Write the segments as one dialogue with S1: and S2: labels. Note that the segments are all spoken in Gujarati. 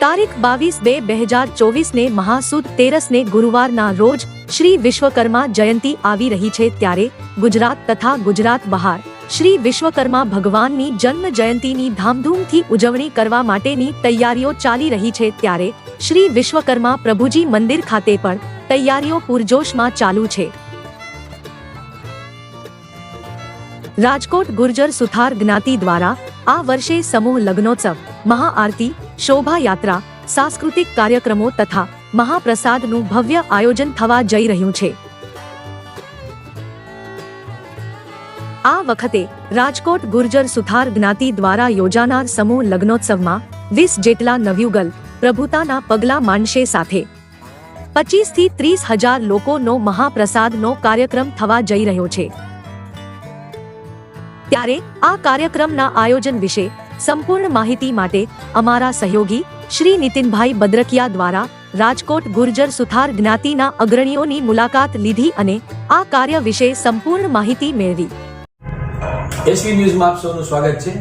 S1: તારીખ બાવીસ બે બે હજાર ચોવીસને મહાસુદ તેરસને ગુરુવારના રોજ શ્રી વિશ્વકર્મા જયંતિ આવી રહી છે ત્યારે ગુજરાત તથા ગુજરાત બહાર શ્રી વિશ્વકર્મા ભગવાનની જન્મ જયંતીની ધામધૂમથી ઉજવણી કરવા માટેની તૈયારીઓ ચાલી રહી છે ત્યારે શ્રી વિશ્વકર્મા પ્રભુજી મંદિર ખાતે પણ તૈયારીઓ પૂરજોશમાં ચાલુ છે. રાજકોટ ગુર્જર સુથાર જ્ઞાતિ દ્વારા આ વર્ષે સમૂહ લગ્નોત્સવ, મહાઆરતી, શોભાયાત્રા, સાંસ્કૃતિક કાર્યક્રમો તથા મહાપ્રસાદનું ભવ્ય આયોજન થવા જઈ રહ્યું છે. આ વખતે રાજકોટ ગુર્જર સુથાર જ્ઞાતિ દ્વારા યોજાનાર સમૂહ લગ્નોત્સવમાં વીસ જેટલા નવયુગલ પ્રભુતાના પગલા માંડશે સાથે. પચીસથી ત્રીસ હજાર લોકોનો મહાપ્રસાદનો કાર્યક્રમ થવા જઈ રહ્યો છે. ત્યારે આ કાર્યક્રમના આયોજન વિશે સંપૂર્ણ માહિતી માટે અમારા સહયોગી શ્રી નીતિનભાઈ બદ્રકિયા દ્વારા રાજકોટ ગુર્જર સુથાર જ્ઞાતિના અગ્રણીઓની મુલાકાત લીધી અને આ કાર્ય વિશે સંપૂર્ણ માહિતી મેળવી.
S2: એસવી ન્યૂઝમાં આપ સૌનું સ્વાગત છે.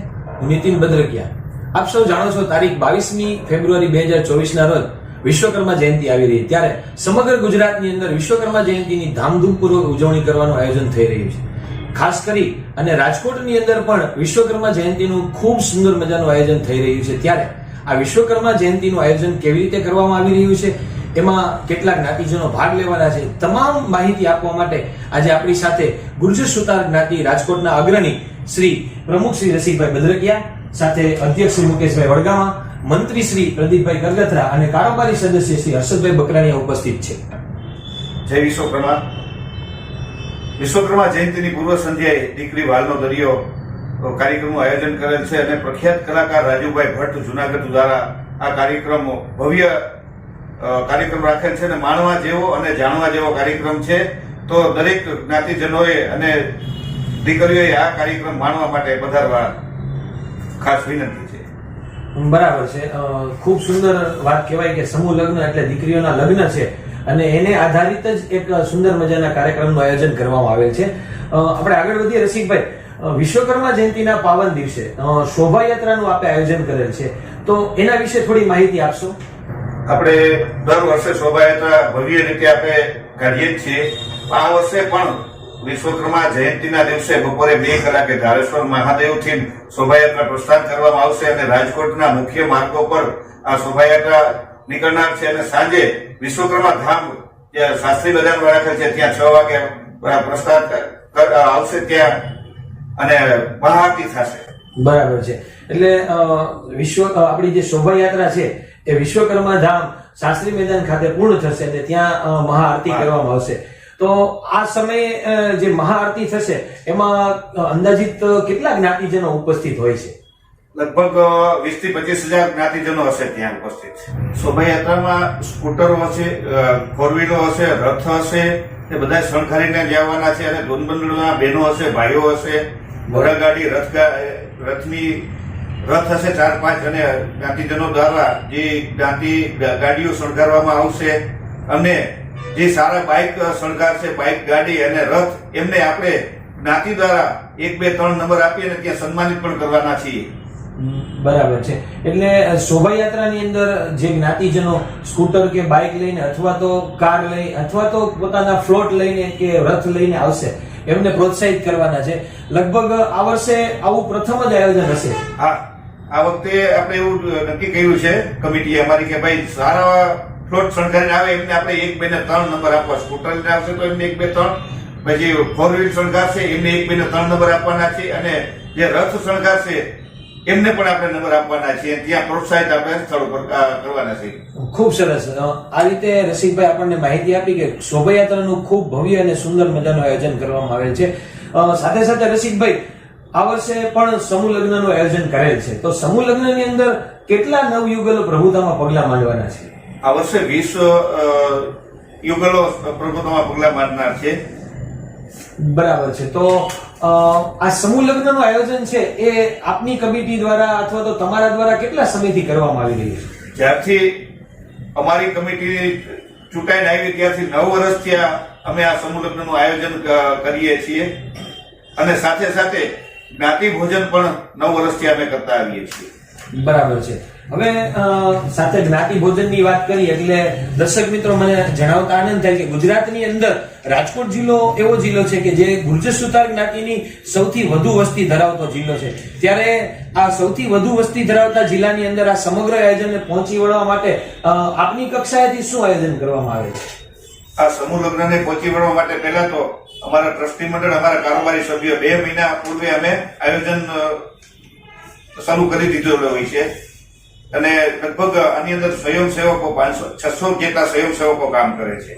S2: નીતિન બદ્રકિયા. આપ સૌ જાણો છો, તારીખ બાવીસમી ફેબ્રુઆરી બે હજાર ચોવીસના રોજ વિશ્વકર્મા જયંતિ આવી રહી ત્યારે સમગ્ર ગુજરાતની અંદર વિશ્વકર્મા જયંતિની ધામધૂમપૂર્વક ઉજવણી કરવાનું આયોજન થઈ રહ્યું છે. ખાસ કરી અને રાજકોટની અંદર પણ વિશ્વકર્મા જયંતિનું ખૂબ સુંદર મજાનું આયોજન થઈ રહ્યું છે. ત્યારે આ વિશ્વકર્મા જયંતિનું આયોજન કેવી રીતે કરવામાં આવી રહ્યું છે, એમાં કેટલાક જ્ઞાતિજનો ભાગ લેવાના છે. તમામ માહિતી આપવા માટે આજે આપણી સાથે ગુર્જર સુતાર જ્ઞાતિ રાજકોટના અગ્રણી શ્રી પ્રમુખ શ્રી રસિકભાઈ બદરકિયા, સાથે અધ્યક્ષ શ્રી મુકેશભાઈ વડગામા, મંત્રી શ્રી પ્રદીપભાઈ કરગથરા અને કારોબારી સદસ્ય શ્રી હર્ષદભાઈ બકરાણીયા ઉપસ્થિત છે.
S3: જય વિશ્વકર્મા. વિશ્વકર્મા જયંતિની પૂર્વ સંધ્યાએ દીકરી વાલનો દરિયો કાર્યક્રમનું આયોજન કરેલ છે અને પ્રખ્યાત કલાકાર રાજુભાઈ ભટ્ટ જુનાગઢ દ્વારા આ કાર્યક્રમ ભવ્ય કાર્યક્રમ રાખેલ છે અને માણવા જેવો અને જાણવા જેવો કાર્યક્રમ છે. તો દરેક જ્ઞાતિજનોએ અને દીકરીઓએ આ કાર્યક્રમ માણવા માટે પધારવા ખાસ વિનંતી છે.
S2: બરાબર છે. ખૂબ સુંદર વાત કહેવાય કે સમૂહ લગ્ન એટલે દીકરીઓના લગ્ન છે. અને એને આધારિત જ એક સુંદર મજાના કાર્યક્રમનું આયોજન કરવામાં આવેલ છે. આપણે આગળ વધીએ. રસિકભાઈ વિશ્વકર્મા જયંતિના પાવન દિવસે શોભાયાત્રાનું આપણે આયોજન કરેલ છે. તો એના વિશે થોડી માહિતી આપશો?
S3: આપણે દર વર્ષે શોભાયાત્રા ભવ્ય રીતે આપણે કાઢીએ જ છીએ. આ વર્ષે પણ વિશ્વકર્મા જયંતિના દિવસે બપોરે બે કલાકે ધારેશ્વર મહાદેવથી શોભાયાત્રા પ્રસ્થાન કરવામાં આવશે અને રાજકોટના મુખ્ય માર્ગો પર આ શોભાયાત્રા નીકળનાર છે અને સાંજે વિશ્વકર્મા ધામ શાસ્ત્રી બજારમાં રાખે છે, ત્યાં છ વાગે પ્રસ્તાવ આવશે ત્યાં અને મહાઆરતી થશે.
S2: બરાબર છે. એટલે વિશ્વ આપણી જે શોભાયાત્રા છે, એ વિશ્વકર્મા ધામ શાસ્ત્રી મેદાન ખાતે પૂર્ણ થશે અને ત્યાં મહાઆરતી કરવામાં આવશે. તો આ સમયે જે મહાઆરતી થશે, એમાં અંદાજિત કેટલા જ્ઞાતિજનો ઉપસ્થિત હોય છે?
S3: લગભગ વીસથી પચીસ હજાર જ્ઞાતિજનો હશે ત્યાં ઉપસ્થિત. શોભાયાત્રામાં સ્કૂટરો હશે ફોર વ્હીલો હશે, રથ હશે, એ બધા શણગારીને જવાના છે અને ધૂનબંધના બહેનો હશે, ભાઈઓ હશે ઘોડાગાડી રથ રથની, રથ હશે ચાર પાંચ અને જ્ઞાતિજનો દ્વારા જે જ્ઞાતિ ગાડીઓ શણગારવામાં આવશે અને જે સારા બાઇક શણગારશે બાઇક ગાડી અને રથ, એમને આપણે જ્ઞાતિ દ્વારા એક બે ત્રણ નંબર આપી અને ત્યાં સન્માનિત પણ કરવાના છીએ.
S2: બરાબર છે. એટલે શોભાયાત્રાની અંદર જે જ્ઞાતિજનો સ્કૂટર કે બાઇક લઈને અથવા તો કાર લઈ અથવા તો પોતાના ફ્લોટ લઈને કે રથ લઈને આવશે, એમને પ્રોત્સાહિત કરવાના છે. લગભગ આ વર્ષે આવું પ્રથમ જ આયોજન હશે.
S3: હા, આ વખતે આપણે એવું નક્કી કર્યું છે કમિટીએ અમારી કે ભાઈ સારા ફ્લોટ શણગારીને આવે, એમને આપણે એક, બે ને ત્રણ નંબર આપવા. સ્કૂટર આવશે તો એમને એક, બે, ત્રણ. પછી ફોર વ્હીલ શણગારશે, એમને એક, બે ને ત્રણ નંબર આપવાના છે. અને જે રથ શણગારશે એમને પણ આપણે નંબર આપવાના છીએ. ત્યાં પ્રોત્સાહિત આપણે સ્થળ પર કરવાના છે
S2: ખૂબ સરસ. આ રીતે રસિકભાઈ આપણને માહિતી આપી કે શોભાયાત્રાનું ખૂબ ભવ્ય અને સુંદર મજાનું આયોજન કરવામાં આવેલ છે. સાથે સાથે રસિકભાઈ આ વર્ષે પણ સમૂહ લગ્નનું આયોજન કરેલ છે. તો સમૂહ લગ્નની અંદર કેટલા નવયુગલો પ્રભુતામાં પગલા માંડવાના છે?
S3: આ વર્ષે વીસ યુગલો પ્રભુતામાં પગલા માંડનાર છે.
S2: બરાબર છે. તો આ સમૂહ લગ્નનું આયોજન છે એ આપની કમિટી દ્વારા અથવા તો તમારા દ્વારા કેટલા સમયથી કરવામાં આવી રહ્યું છે?
S3: જ્યારથી અમારી કમિટી ચૂંટાઈને આવી ત્યારથી નવ વર્ષથી અમે આ સમૂહ લગ્નનું આયોજન કરીએ છીએ. અને સાથે સાથે જ્ઞાતિ ભોજન પણ નવ વર્ષથી અમે કરતા આવીએ છીએ.
S2: બરાબર છે. હવે સાથે જ્ઞાતિ ભોજનની વાત કરી, એટલે દર્શક મિત્રો મને જણાવતા આનંદ થાય કે ગુજરાતની અંદર રાજકોટ જિલ્લો એવો જિલ્લો છે કે જે ગુર્જર સુતાર જ્ઞાતિની સૌથી વધુ વસ્તી ધરાવતો જિલ્લો છે. ત્યારે આ સૌથી વધુ વસ્તી ધરાવતા જિલ્લાની અંદર આ સમગ્ર આયોજનને પહોંચી વળવા માટે આપની કક્ષાએથી શું આયોજન કરવામાં આવે છે?
S3: આ સમૂહ લગ્નને પહોંચી વળવા માટે પહેલા તો અમારા ટ્રસ્ટી મંડળ, અમારા કારોબારી સભ્યો બે મહિના પૂર્વે અમે આયોજન શરૂ કરી દીધેલો હોય છે. અને લગભગ આની અંદર સ્વયંસેવકો પાંચસો, છસો જેટલા સ્વયંસેવકો કામ કરે છે.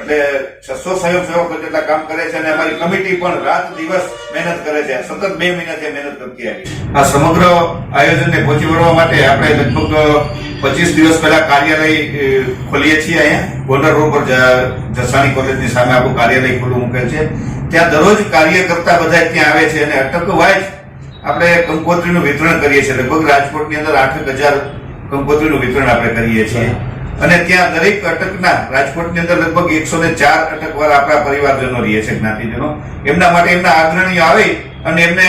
S3: એટલે છસો સ્વયંસેવકો જેટલા કામ કરે છે અને અમારી કમિટી પણ રાત દિવસ મહેનત કરે છે. સતત બે મહિનાથી મહેનત કરતી આવી આ સમગ્ર આયોજનને પહોંચી વળવા માટે આપણે લગભગ પચીસ દિવસ પહેલા કાર્યાલય ખોલીએ છીએ અહીંયા. બોર્ડર રોડ પર જસાણી કોલેજની સામે આપણું કાર્યાલય ખુલ્લું મૂકેલ છે. ત્યાં દરરોજ કાર્ય કરતા બધા ત્યાં આવે છે અને અટકવાય જ આપણે કંકોત્રીનું વિતરણ કરીએ છીએ. લગભગ રાજકોટની અંદર આઠ હજાર કંકોત્રીનું વિતરણ આપણે કરીએ છીએ. અને ત્યાં દરેક અટકના રાજકોટની અંદર લગભગ એકસો ને ચાર અટકવાર આપણા પરિવારજનો રહીએ છે, જ્ઞાતિજનો. એમના માટે એમના અગ્રણીઓ આવે અને એમને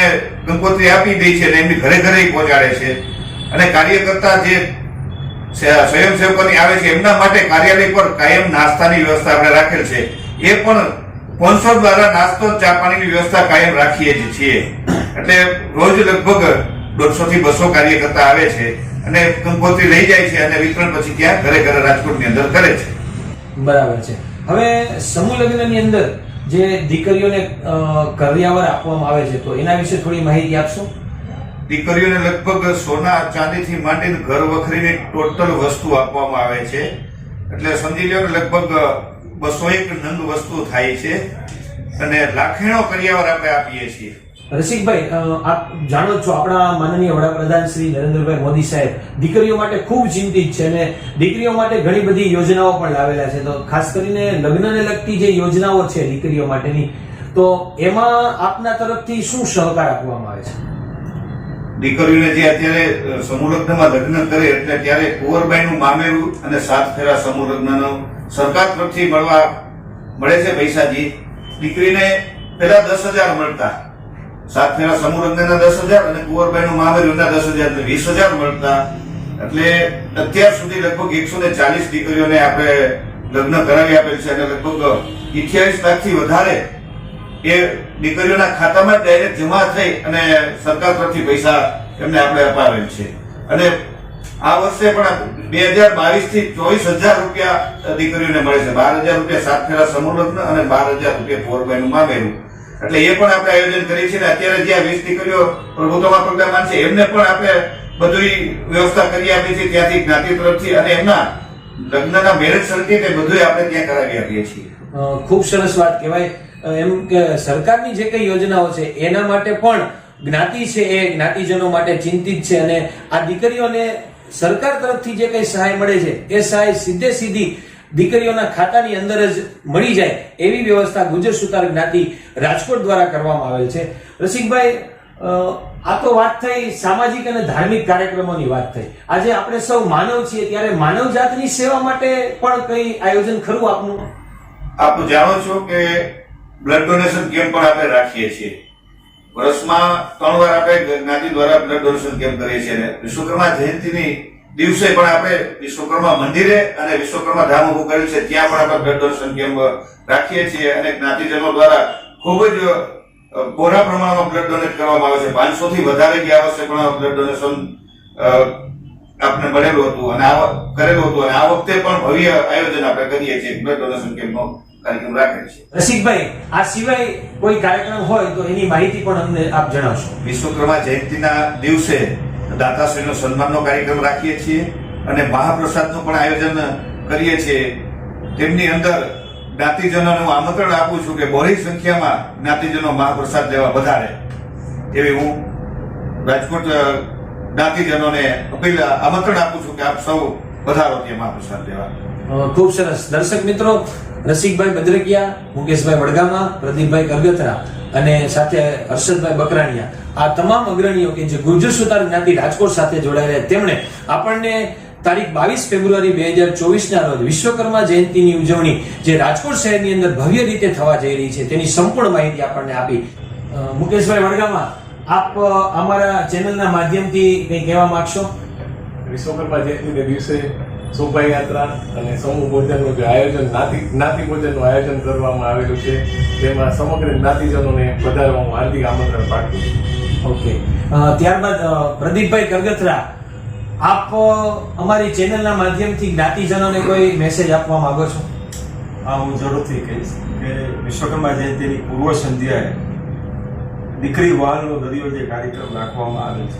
S3: કંકોત્રી આપી દે છે અને એમની ઘરે ઘરે પહોંચાડે છે. અને કાર્યકર્તા જે સ્વયંસેવકોની આવે છે, એમના માટે કાર્યાલય પર કાયમ નાસ્તાની વ્યવસ્થા આપણે રાખેલ છે. એ પણ સ્પોન્સર દ્વારા નાસ્તો ચા પાણીની વ્યવસ્થા કાયમ રાખીએ જ છીએ. એટલે રોજ લગભગ દોઢસો થી બસો કાર્યકર્તા આવે છે અને કંકોત્રી લઈ જાય છે અને વિતરણ પછી ત્યાં ઘરે ઘરે રાજકોટની અંદર કરે છે.
S2: બરાબર છે. હવે સમૂહ લગ્નની અંદર જે દીકરીઓને કરિયાવર આપવામાં આવે છે તો એના વિશે થોડી માહિતી આપશો?
S3: દીકરીઓને લગભગ સોના ચાંદીથી માંડીને ઘર વખરીની ટોટલ વસ્તુ આપવામાં આવે છે. એટલે સમજી લો લગભગ બસો એક નંગ વસ્તુ થાય છે અને લાખેણો કરિયાવર આપણે આપીએ છીએ.
S2: રસિકભાઈ આપ જાણો છો આપણા માનનીય વડાપ્રધાન શ્રી નરેન્દ્રભાઈ મોદી સાહેબ દીકરીઓ માટે ખૂબ ચિંતિત છે અને દીકરીઓ માટે ઘણી બધી યોજનાઓ પણ લાવેલા છે. તો ખાસ કરીને લગ્નને લગતી જે યોજનાઓ છે દીકરીઓ માટેની તો એમાં આપના તરફથી શું સહકાર આપવામાં આવે છે?
S3: દીકરીઓને જે અત્યારે સમૂહ લગ્નમાં લગ્ન કરે એટલે ત્યારે કુંવરબાઈનું મામેરું અને સાત ફેરા સમૂહ લગ્નનો સરકાર તરફથી મળવા મળે છે પૈસાજી દીકરીને પેલા દસ હજાર મળતા. સાત ફેરા સમૂહ દસ હજાર અને કુંવરબાઈનું મહાવીરના દસ હજાર એટલે વીસ હજાર મળતા. એટલે અત્યાર સુધી લગભગ એકસો ને ચાલીસ દીકરીઓને આપણે લગ્ન કરાવી આપેલ છે અને લગભગ અઠ્યાવીસ લાખથી વધારે એ દીકરીઓના ખાતામાં ડાયરેક્ટ જમા થઈ અને સરકાર તરફથી પૈસા એમને આપણે અપાવેલ છે. અને આ વર્ષે પણ બે હજાર બાવીસથી ચોવીસ હજાર રૂપિયા દીકરીઓને મળે છે. બાર હજાર રૂપિયા સાત ફેરા સમૂહ લગ્ન અને બાર હજાર રૂપિયા પોરબાઈનું મામેરું. એટલે એ પણ આપણે આયોજન કરીએ છીએ અત્યારે જ્યાં વીસ દીકરીઓ પ્રભુત્વમાં પગલામાં છે એમને પણ આપણે બધી વ્યવસ્થા કરી આપી છે ત્યાંથી જ્ઞાતિ તરફથી અને એમના લગ્નના મેરેજ સર્ટિફિકેટ બધું આપણે ત્યાં કરાવી આપીએ છીએ.
S2: ખૂબ સરસ વાત કહેવાય. એમ કે સરકારની જે કઈ યોજનાઓ છે, એના માટે પણ જ્ઞાતિ છે એ જ્ઞાતિજનો માટે ચિંતિત છે અને આ દીકરીઓને સરકાર તરફથી જે કઈ સહાય મળે છે, એ સહાય સીધે સીધી દીકરીઓના ખાતાની અંદર જ મળી જાય એવી વ્યવસ્થા ગુજર સુતાર જ્ઞાતિ રાજકોટ દ્વારા કરવામાં આવેલ છે. રસિકભાઈ આ તો વાત થઈ સામાજિક અને ધાર્મિક કાર્યક્રમોની વાત થઈ. આજે આપણે સૌ માનવ છીએ, ત્યારે માનવ જાતની સેવા માટે પણ કઈ આયોજન ખરું આપનું?
S3: આપ જાણો છો કે બ્લડ ડોનેશન કેમ્પ પણ આપણે રાખીએ છીએ. વર્ષમાં ત્રણ વાર આપણે જ્ઞાતિ દ્વારા બ્લડ ડોનેશન કેમ્પ કરીએ છીએ વિશ્વકર્મા જયંતિની દિવસે પણ આપણે વિશ્વકર્મા મંદિરે અને વિશ્વકર્મા ધામ ઉભું કર્યું છે, ત્યાં પણ આપણે બ્લડ ડોનેશન કેમ્પ રાખીએ છીએ અને જ્ઞાતિજનો દ્વારા ખૂબ જ બોરા પ્રમાણમાં બ્લડ ડોનેટ કરવામાં આવે છે. પાંચસો થી વધારે ગયા વર્ષે પણ બ્લડ ડોનેશન આપને મળેલું હતું અને આ કરેલું હતું. અને આ વખતે પણ ભવ્ય આયોજન આપણે કરીએ છીએ બ્લડ ડોનેશન કેમ્પનો. કાર્યક્રમ રાખેલ છે.
S2: રસિકભાઈ આ સિવાય કોઈ કાર્યક્રમ હોય તો એની માહિતી પણ અમને આપ જણાવશો.
S3: વિશ્વકર્મા જયંતિના દિવસે દાતાશ્રીનો સન્માનનો કાર્યક્રમ રાખીએ છીએ અને મહાપ્રસાદનું પણ આયોજન કરીએ છીએ. તેમની અંદર જ્ઞાતિજનોને હું આમંત્રણ આપું છું કે બહોળી સંખ્યામાં જ્ઞાતિજનો મહાપ્રસાદ લેવા વધારે. એવી હું રાજકોટ જ્ઞાતિજનોને અપીલ આમંત્રણ આપું છું કે આપ સૌ વધારો ત્યાં મહાપ્રસાદ લેવા.
S2: ખૂબ સરસ. દર્શક મિત્રો, રસિકભાઈ બદ્રકિયા મુકેશભાઈ વડગામા, પ્રદીપભાઈ કરગથરા અને સાથે હર્ષદભાઈ બકરાણીયા. આ તમામ અગ્રણીઓ કે જે ગુર્જર સુતાર જ્ઞાતિ રાજકોટ સાથે જોડાયેલા તેમણે આપણને તારીખ બાવીસ ફેબ્રુઆરી બે હજાર ચોવીસના રોજ વિશ્વકર્મા જયંતિની ઉજવણી જે રાજકોટ શહેરની અંદર ભવ્ય રીતે થવા જઈ રહી છે, તેની સંપૂર્ણ માહિતી આપણને આપી. મુકેશભાઈ વડગામા, આપ અમારા ચેનલના માધ્યમથી કંઈ કહેવા માંગશો?
S4: વિશ્વકર્મા જયંતિને દિવસે શોભાયાત્રા અને સમૂહ ભોજનનું જે આયોજન જ્ઞાતિ જ્ઞાતિ ભોજનનું આયોજન કરવામાં આવેલું છે. તેમાં સમગ્ર જ્ઞાતિજનોને વધારવા હું હાર્દિક આમંત્રણ પાઠવું છું.
S2: ઓકે. ત્યારબાદ પ્રદીપભાઈ કરગથરા આપ અમારી ચેનલના માધ્યમથી જ્ઞાતિજનોને કોઈ મેસેજ આપવા માંગો છો?
S5: આ હું જરૂરથી કહીશ કે વિશ્વકર્મા જયંતિની પૂર્વ સંધ્યાએ દીકરી વાલનો દરિયો જે કાર્યક્રમ રાખવામાં આવે છે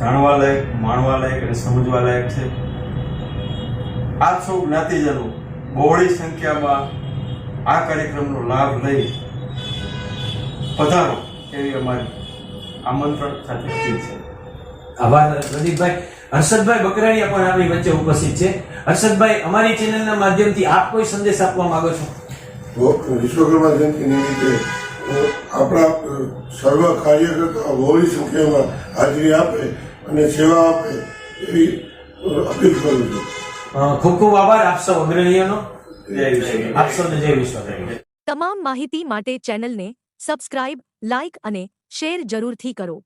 S5: જાણવા લાયક માણવા લાયક અને સમજવા લાયક છે. આપ સૌ જ્ઞાતિજનો બહોળી સંખ્યામાં આ કાર્યક્રમનો લાભ લઈ પધારો એવી અમારી આમંત્રણ સાથે છે.
S2: આભાર પ્રદીપભાઈ. હર્ષદભાઈ બકરાણીયા પણ આપણી વચ્ચે ઉપસ્થિત છે. હર્ષદભાઈ અમારી ચેનલના માધ્યમથી આપ કોઈ સંદેશ આપવા માંગો છો?
S6: વિશ્વકર્મા જયંતિ નિમિત્તે આપણા સર્વ કાર્યકર્તા બહોળી સંખ્યામાં હાજરી આપે અને સેવા આપે એવી અપીલ કરું છું.
S2: ખૂબ ખૂબ આભાર. આપ સૌ અગ્રણીઓનો.
S5: જય વિશ્વ
S2: આપ સૌને જય વિશ્વ
S1: તમામ માહિતી માટે ચેનલને સબસ્ક્રાઇબ લાઇક અને શેર જરૂરથી કરો.